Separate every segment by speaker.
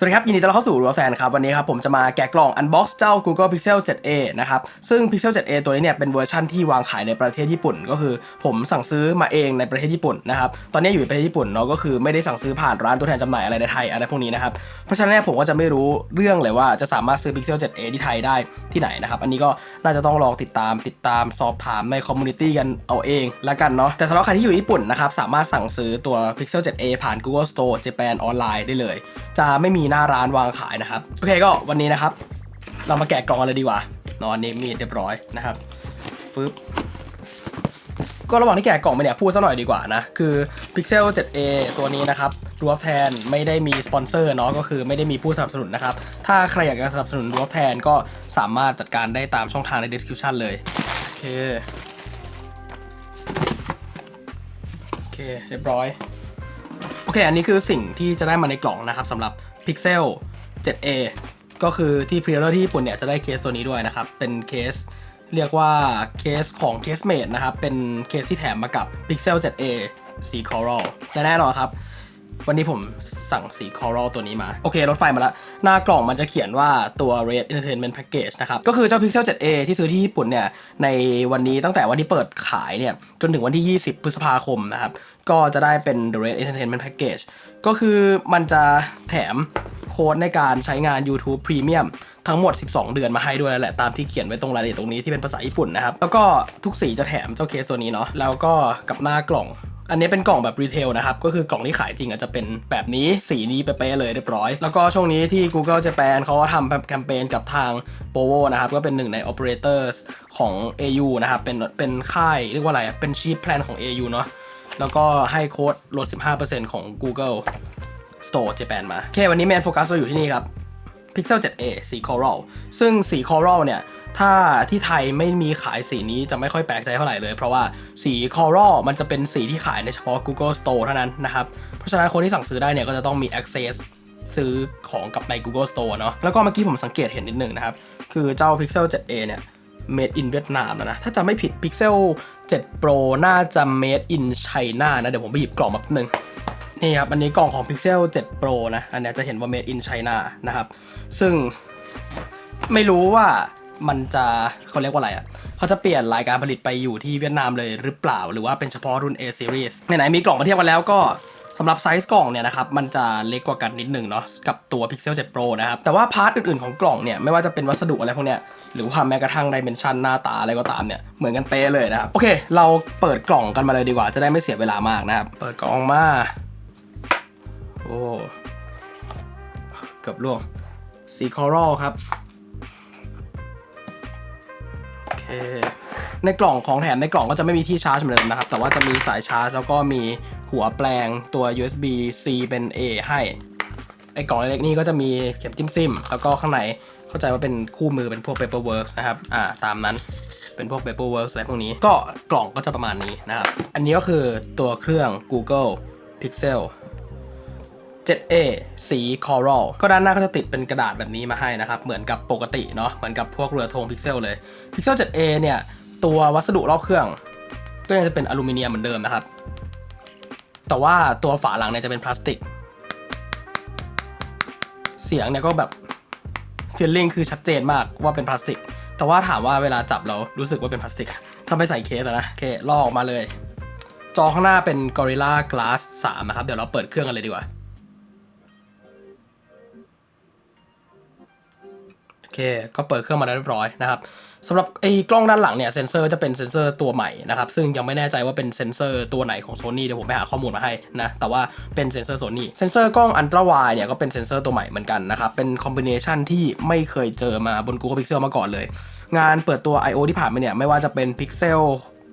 Speaker 1: สวัสดีครับ ยินดีต้อนรับเข้าสู่รัวแฟนครับ วันนี้ครับผมจะมาแกะกล่อง Unbox เจ้า Google Pixel 7a นะครับ ซึ่ง Pixel 7a ตัวนี้เนี่ยเป็นเวอร์ชั่นที่วางขายในประเทศญี่ปุ่น ก็คือผมสั่งซื้อมาเองในประเทศญี่ปุ่นนะครับ ตอนนี้อยู่ในประเทศญี่ปุ่นเนาะก็คือไม่ได้สั่งซื้อผ่านร้านตัวแทนจำหน่ายอะไรในไทยอะไรพวกนี้นะครับ เพราะฉะนั้นเนี่ยผมก็จะไม่รู้เรื่องเลยว่าจะสามารถซื้อ Pixel 7a ที่ไทยได้ที่ไหนนะครับ อันนี้ก็น่าจะต้องลองติดตามติดตามสอบถามในคอมมูนิตี้กันเอาเองละกันเนาะ แต่สำหรับใครที่อยู่ญี่ปุ่นนะครับสามารถสั่งซื้อตัว Pixel 7a ผ่าน Google Store Japan ออนไลน์ได้เลย จะไม่มีหน้าร้านวางขายนะครับ โอเคก็วันนี้นะครับ เรามาแกะกล่องกันเลยดีกว่านอนนี้มีดเรียบร้อยนะครับฟึบก็ระหว่างที่แกะกล่องไปเนี่ยพูดสักหน่อยดีกว่านะ คือ Pixel 7a ตัวนี้นะครับรัวแทนไม่ได้มีสปอนเซอร์เนาะก็คือไม่ได้มีผู้สนับสนุนนะครับ ถ้าใครอยากจะสนับสนุนรัวแทนก็สามารถจัดการได้ตามช่องทางใน description เลย โอเค โอเค เรียบร้อย โอเค อันนี้คือสิ่งที่จะได้มาในกล่องนะครับสำหรับ Pixel 7a ก็คือที่พรีออเดอร์ที่ญี่ปุ่นเนี่ยจะได้เคสตัวนี้ด้วยนะครับ เป็นเคสเรียกว่าเคสของเคสเมดนะครับ เป็นเคสที่แถมมากับ Pixel 7a สีคอรัลและแน่นอนครับ วันนี้ผมสั่งสี Coral ตัวนี้มา โอเค รถไฟมาแล้วหน้ากล่องมันจะเขียนว่าตัว Red Entertainment Package นะครับ ก็คือเจ้า Pixel 7a ที่ซื้อที่ญี่ปุ่นเนี่ย ในวันนี้ตั้งแต่วันที่เปิดขายเนี่ย จนถึงวันที่ 20 พฤษภาคมนะครับ ก็จะได้เป็น The Red Entertainment Package ก็คือมันจะแถมโค้ดในการใช้งาน YouTube Premium ทั้งหมด 12 เดือนมาให้ด้วยแหละ ตามที่เขียนไว้ตรงรายละเอียดตรงนี้ที่เป็นภาษาญี่ปุ่นนะครับ แล้วก็ทุกสีจะแถมเจ้าเคสตัวนี้เนาะ แล้วก็กับหน้ากล่อง อันนี้เป็นกล่องแบบรีเทลนะครับ ก็คือกล่องที่ขายจริงอาจจะเป็นแบบนี้สีนี้เป๊ะเลยเรียบร้อย แล้วก็ช่วงนี้ที่ Google Japan เขาก็ทำแคมเปญกับทาง p o v o นะครับ ก็เป็นหนึ่งใน operators ของ AU นะครับ เป็นเป็นค่ายเรียกว่าอะไรเป็นชีพแพลนของ AU เนาะแล้วก็ให้โค้ดลด 15%ของ Google Store Japan มาโอเควันนี้แมนโฟกัสเราอยู่ที่นี่ครับ Pixel 7a สี Coral ซึ่งสี Coral เนี่ย ถ้าที่ไทยไม่มีขายสีนี้จะไม่ค่อยแปลกใจเท่าไหร่เลย เพราะว่าสี Coral มันจะเป็นสีที่ขายในเฉพาะ Google Store เท่านั้นนะครับ เพราะฉะนั้นคนที่สั่งซื้อได้เนี่ยก็จะต้องมี access ซื้อของกับใน Google Store เนาะแล้วก็เมื่อกี้ผมสังเกตเห็นนิดหนึ่งนะครับ คือเจ้า Pixel 7a เนี่ย made in เวียดนามแล้วนะ ถ้าจะไม่ผิด Pixel 7 Pro น่าจะ made in China นะ เดี๋ยวผมไปหยิบกล่องมาแป๊บนึง นี่ครับ อันนี้กล่องของ Pixel 7 Pro นะ อันนี้จะเห็นว่า made in China นะครับ ซึ่งไม่รู้ว่ามันจะเขาเรียกว่าอะไรอะเขาจะเปลี่ยนรายการผลิตไปอยู่ที่เวียดนามเลยหรือเปล่า หรือว่าเป็นเฉพาะรุ่น A series ไหนๆมีกล่องมาเทียบกันแล้วก็สำหรับไซส์กล่องเนี่ยนะครับ มันจะเล็กกว่ากันนิดหนึ่งเนาะกับตัว Pixel 7 Pro นะครับ แต่ว่าพาร์ทอื่นๆของกล่องเนี่ย ไม่ว่าจะเป็นวัสดุอะไรพวกเนี้ย หรือว่าแม้กระทั่งดิเมนชันหน้าตาอะไรก็ตามเนี่ย เหมือนกันเป๊ะเลยนะครับ โอเค เราเปิดกล่องกันมาเลยดีกว่าจะได้ไม่เสียเวลามากนะครับ เปิดกล่องมา โอ้เกือบล่วงสีคอรัลครับ โอเค ในกล่องของแถมในกล่องก็จะไม่มีที่ชาร์จเหมือนเดิมนะครับ แต่ว่าจะมีสายชาร์จ แล้วก็มีหัวแปลงตัว USB C เป็น A ให้ไอ้กล่องเล็กๆนี่ก็จะมีเข็มจิ้มซิม แล้วก็ข้างในเข้าใจว่าเป็นคู่มือเป็นพวก Paperworks นะครับ อ่า ตามนั้น เป็นพวก Paperworks อะไรพวกนี้ ก็กล่องก็จะประมาณนี้นะครับ อันนี้ก็คือตัวเครื่อง Google Pixel 7A สี Coral ก็ด้านหน้าก็จะติดเป็นกระดาษแบบนี้มาให้นะครับ เหมือนกับปกติเนาะเหมือนกับพวกเรือธง Pixel เลย Pixel 7A เนี่ยตัววัสดุรอบเครื่อง ก็ยังจะเป็นอลูมิเนียมเหมือนเดิมนะครับ แต่ว่าตัวฝาหลังเนี่ยจะเป็นพลาสติก เสียงเนี่ยก็แบบ feeling คือชัดเจนมากว่าเป็นพลาสติก แต่ว่าถามว่าเวลาจับเรารู้สึกว่าเป็นพลาสติก ถ้าไม่ใส่เคสนะโอเคลอกออกมาเลย จอข้างหน้าเป็น Gorilla Glass 3 นะครับ เดี๋ยวเราเปิดเครื่องกันเลยดีกว่า เคก็เปิดเครื่องมาแล้วเรียบร้อยนะครับสำหรับไอ้กล้องด้านหลังเนี่ยเซนเซอร์จะเป็นเซนเซอร์ตัวใหม่นะครับซึ่งยังไม่แน่ใจว่าเป็นเซนเซอร์ตัวไหนของ Sony เดี๋ยวผมไปหาข้อมูลมาให้นะแต่ว่าเป็นเซนเซอร์ Sony เซนเซอร์กล้องอันตราไวเนี่ยก็เป็นเซนเซอร์ตัวใหม่เหมือนกันนะครับเป็นคอมบิเนชันที่ไม่เคยเจอมาบน Google Pixel มาก่อนเลย งานเปิดตัว I/O ที่ผ่านมาเนี่ยไม่ว่าจะเป็น Pixel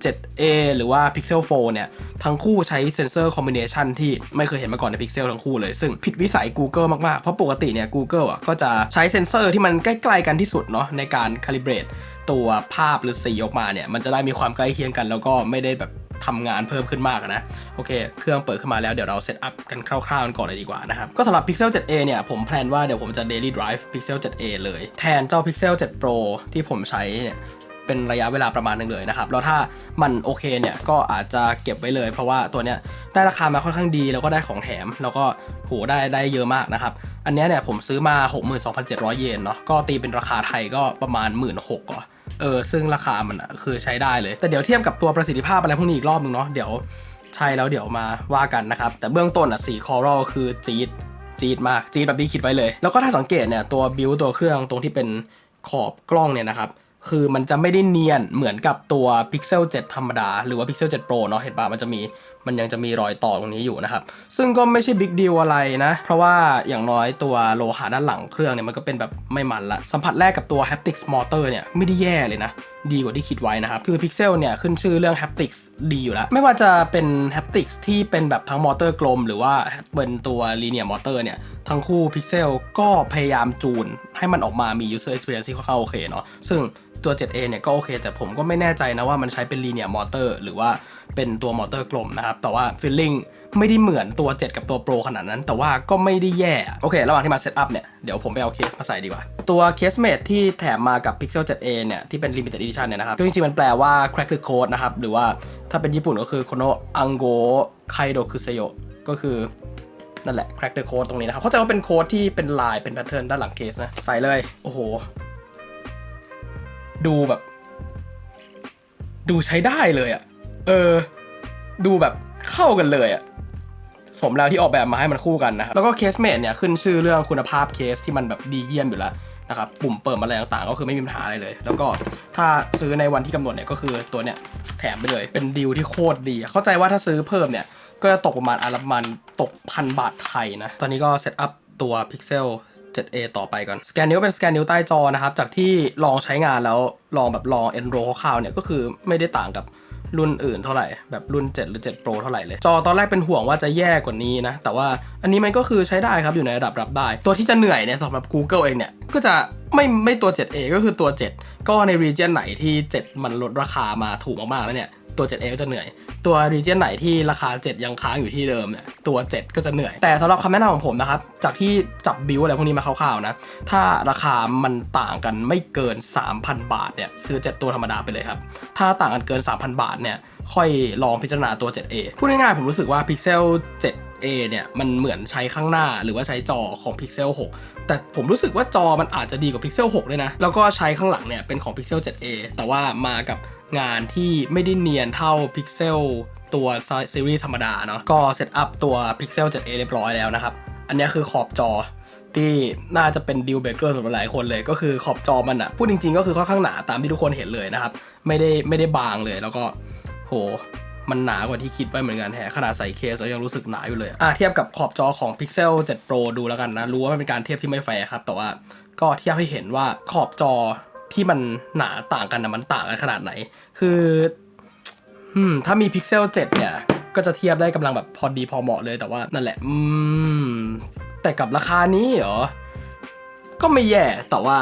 Speaker 1: 7a หรือว่า Pixel 4 เนี่ย ทั้งคู่ใช้เซนเซอร์คอมบิเนชันที่ไม่เคยเห็นมาก่อนใน Pixel ทั้งคู่เลย ซึ่งผิดวิสัย Google มากๆ เพราะปกติเนี่ย Google อะก็จะใช้เซนเซอร์ที่มันใกล้ๆกันที่สุดเนาะในการคาลิเบรตตัวภาพหรือสีออกมาเนี่ย มันจะได้มีความใกล้เคียงกัน แล้วก็ไม่ได้แบบทำงานเพิ่มขึ้นมากนะ โอเค เครื่องเปิดขึ้นมาแล้วเดี๋ยวเราเซตอัพกันคร่าวๆกันก่อนเลยดีกว่านะครับ ก็สำหรับ Pixel 7a เนี่ย ผมแพลนว่าเดี๋ยวผมจะ daily drive Pixel 7a เลย แทนเจ้า Pixel 7 Pro ที่ผมใช้เนี่ย เป็นระยะเวลาประมาณหนึ่งเลยนะครับแล้วถ้ามันโอเคเนี่ยก็อาจจะเก็บไว้เลย เพราะว่าตัวเนี้ยได้ราคามาค่อนข้างดีแล้วก็ได้ของแถม แล้วก็โหได้ได้เยอะมากนะครับ อันนี้เนี่ยผมซื้อมา 62,700 เยนเนาะก็ตีเป็นราคาไทยก็ประมาณ 1 6ื่นหก่อเออซึ่งราคามันคือใช้ได้เลย แต่เดี๋ยวเทียบกับตัวประสิทธิภาพอะไรพวกนี้อีกรอบนึงเนาะเดี๋ยวใช่แล้วเดี๋ยวมาว่ากันนะครับ แต่เบื้องต้นอะสีคอรัลคือจีดจีดมากจีดแบบที่คิดไว้เลย แล้วก็ถ้าสังเกตเนี่ยตัวบิวตัวเครื่องตรงที่เป็นขอบกล้องเนี่ยนะครับ คือมันจะไม่ได้เนียนเหมือนกับตัว Pixel 7 ธรรมดา หรือว่า Pixel 7 Pro เนาะเห็นปะมันจะมีมันยังจะมีรอยต่อตรงนี้อยู่นะครับ ซึ่งก็ไม่ใช่บิ๊กดีลอะไรนะ เพราะว่าอย่างน้อยตัวโลหะด้านหลังเครื่องเนี่ยมันก็เป็นแบบไม่มันละ สัมผัสแรกกับตัว haptics motor เนี่ยไม่ได้แย่เลยนะ ดีกว่าที่คิดไว้นะครับ คือ Pixel เนี่ยขึ้นชื่อเรื่อง haptics ดีอยู่แล้ว ไม่ว่าจะเป็น haptics ที่เป็นแบบทั้งมอเตอร์กลม หรือว่าเป็นตัว linear motor เนี่ยทั้งคู่ Pixel ก็พยายามจูนให้มันออกมามี user experience ที่ค่อนข้างโอเคเนาะซึ่ง ตัว 7A เนี่ยก็โอเค แต่ผมก็ไม่แน่ใจนะว่ามันใช้เป็น linear motor หรือว่าเป็นตัวมอเตอร์กลมนะครับแต่ว่า feeling ไม่ได้เหมือนตัว 7 กับตัว Pro ขนาดนั้น แต่ว่าก็ไม่ได้แย่โอเค ระหว่างที่มาเซตอัพเนี่ยเดี๋ยวผมไปเอาเคสมาใส่ดีกว่า ตัวเคสเม e ที่แถมมากับ Pixel 7a เนี่ย ที่เป็น limited edition เนี่ยนะครับก็จริงๆ มันแปลว่า crack the code นะครับ หรือว่าถ้าเป็นญี่ปุ่นก็คือ kono ango kaido kuseyo ก็คือนั่นแหละ crack the code ตรงนี้นะครับ เข้าใจว่าเป็นโค้ดที่เป็นลายเป็นแพทเทิร์นด้านหลังเคสนะ ใส่เลย โอ้โห ดูแบบ ดูใช้ได้เลยอะ่ะ เออ ดูแบบเข้ากันเลยอะ่ะสมแล้วที่ออกแบบมาให้มันคู่กันนะครับ แล้วก็เคสเมดเนี่ยขึ้นชื่อเรื่องคุณภาพเคสที่มันแบบดีเยี่ยมอยู่แล้วนะครับ ปุ่มเปิดอะไรต่างๆ ก็คือไม่มีปัญหาอะไรเลย แล้วก็ถ้าซื้อในวันที่กำหนดเนี่ยก็คือตัวเนี่ยแถมไปเลย เป็นดีลที่โคตรดี เข้าใจว่าถ้าซื้อเพิ่มเนี่ยก็จะตกประมาณอันละปรมาณตกพันบาทไทยนะ ตอนนี้ก็เซตอัพตัว Pixel 7a ต่อไปก่อน สแกนนิ้วเป็นสแกนนิ้วใต้จอนะครับ จากที่ลองใช้งานแล้วลองแบบลองเอนโรคร่าวๆเนี่ยก็คือไม่ได้ต่างกับรุ่นอื่นเท่าไหร่ แบบรุ่น 7 หรือ 7 Pro เท่าไหร่เลย จอตอนแรกเป็นห่วงว่าจะแย่กว่านี้นะ แต่ว่าอันนี้มันก็คือใช้ได้ครับอยู่ในระดับรับได้ ตัวที่จะเหนื่อยเนี่ยสำหรับ Google เองเนี่ย ก็จะไม่ไม่ตัว 7a ก็คือตัว 7 ก็ใน region ไหนที่ 7 มันลดราคามาถูกมากๆแล้วเนี่ยตัว 7A ก็จะเหนื่อย ตัว region ไหนที่ราคา 7 ยังค้างอยู่ที่เดิมเนี่ย ตัว 7 ก็จะเหนื่อย แต่สำหรับคำแนะนำของผมนะครับ จากที่จับบิวอะไรพวกนี้มาคร่าวๆนะ ถ้าราคามันต่างกันไม่เกิน 3,000 บาทเนี่ย ซื้อ 7 ตัวธรรมดาไปเลยครับ ถ้าต่างกันเกิน 3,000 บาทเนี่ย ค่อยลองพิจารณาตัว 7A พูดง่ายๆผมรู้สึกว่า Pixel A เนี่ยมันเหมือนใช้ข้างหน้าหรือว่าใช้จอของ Pixel 6 แต่ผมรู้สึกว่าจอมันอาจจะดีกว่า Pixel 6 ด้วยนะ แล้วก็ใช้ข้างหลังเนี่ยเป็นของ Pixel 7A แต่ว่ามากับงานที่ไม่ได้เนียนเท่า Pixel ตัวซีรีส์ธรรมดาเนาะก็เซตอัพตัว Pixel 7A เรียบร้อยแล้วนะครับ อันนี้คือขอบจอที่น่าจะเป็นดีลเบเกอร์สำหรับหลายคนเลย ก็คือขอบจอมันอะพูดจริงๆ ก็คือค่อนข้างหนาตามที่ทุกคนเห็นเลยนะครับ ไม่ได้ไม่ได้บางเลยแล้วก็โห มันหนากว่าที่คิดไว้เหมือนกันแฮะขนาดใส่เคสแล้วยังรู้สึกหนาอยู่เลยอะเทียบกับขอบจอของ Pixel 7 Pro ดูแล้วกันนะ รู้ว่ามันเป็นการเทียบที่ไม่แฟร์ครับ แต่ว่าก็เทียบให้เห็นว่าขอบจอที่มันหนาต่างกันนะมันต่างกันขนาดไหน คืออืมถ้ามี Pixel 7 เนี่ย ก็จะเทียบได้กำลังแบบพอดีพอเหมาะเลยแต่ว่านั่นแหละ อืม แต่กับราคานี้เหรอ ก็ไม่แย่แต่ว่า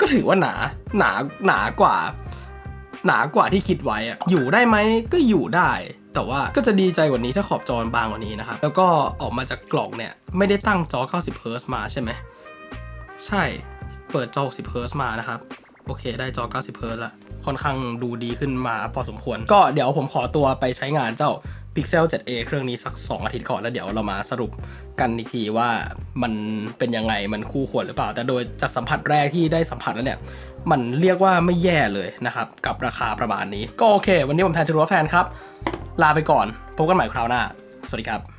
Speaker 1: ก็ถือว่าหนา หนา หนากว่า หนากว่าที่คิดไว้อะอยู่ได้ไหมก็อยู่ได้ แต่ว่าก็จะดีใจกว่านี้ถ้าขอบจอมันบางกว่านี้นะครับ แล้วก็ออกมาจากกล่องเนี่ย ไม่ได้ตั้งจอ 90 Hz มาใช่ไหม ใช่ เปิดจอ 60 Hz มานะครับ โอเค ได้จอ 90 Hz ละค่อนข้างดูดีขึ้นมาพอสมควร ก็เดี๋ยวผมขอตัวไปใช้งานเจ้า Pixel 7a เครื่องนี้สัก 2 อาทิตย์ก่อนแล้วเดี๋ยวเรามาสรุปกันอีกทีว่ามันเป็นยังไงมันคู่ควรหรือเปล่า แต่โดยจากสัมผัสแรกที่ได้สัมผัสแล้วเนี่ยมันเรียกว่าไม่แย่เลยนะครับ กับราคาประมาณนี้ ก็โอเค วันนี้ผมแทนจรัวแฟนครับ ลาไปก่อนพบกันใหม่คราวหน้า สวัสดีครับ